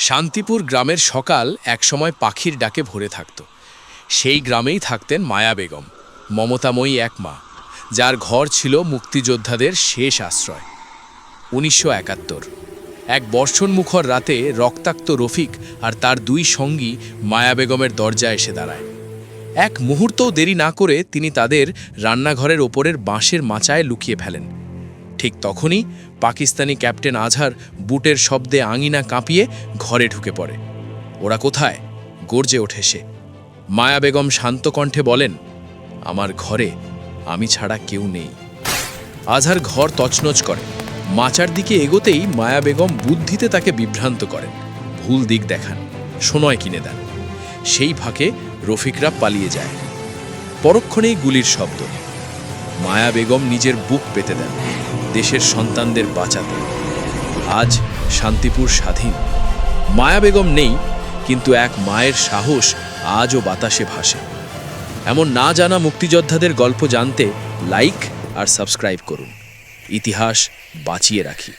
শান্তিপুর গ্রামের সকাল একসময় পাখির ডাকে ভরে থাকত। সেই গ্রামেই থাকতেন মায়া বেগম, মমতাময়ী এক মা, যার ঘর ছিল মুক্তিযোদ্ধাদের শেষ আশ্রয়। উনিশশো একাত্তর। এক বর্ষণমুখর রাতে রক্তাক্ত রফিক আর তার দুই সঙ্গী মায়া বেগমের দরজা এসে দাঁড়ায়। এক মুহূর্তও দেরি না করে তিনি তাদের রান্নাঘরের ওপরের বাঁশের মাচায় লুকিয়ে ফেলেন। ঠিক তখনই পাকিস্তানি ক্যাপ্টেন আজহার বুটের শব্দে আঙিনা কাঁপিয়ে ঘরে ঢুকে পড়ে। ওরা কোথায়? গর্জে ওঠে সে। মায়া বেগম শান্ত কণ্ঠে বলেন, আমার ঘরে আমি ছাড়া কেউ নেই। আজহার ঘর তছনছ করে। মাচার দিকে এগোতেই মায়া বেগম বুদ্ধিতে তাকে বিভ্রান্ত করেন। ভুল দিক দেখান, সোনয় কিনে দেন। সেই ফাঁকে রফিকরা পালিয়ে যায়। পরক্ষণেই গুলির শব্দ। মায়া বেগম নিজের বুক পেতে দেন। দেশের সন্তানদের বাঁচাতে। আজ শান্তিপুর স্বাধীন। মায়া বেগম নেই, কিন্তু এক মায়ের সাহস আজও বাতাসে ভাসে। এমন না জানা মুক্তিযোদ্ধাদের গল্প জানতে লাইক আর সাবস্ক্রাইব করুন। ইতিহাস বাঁচিয়ে রাখি।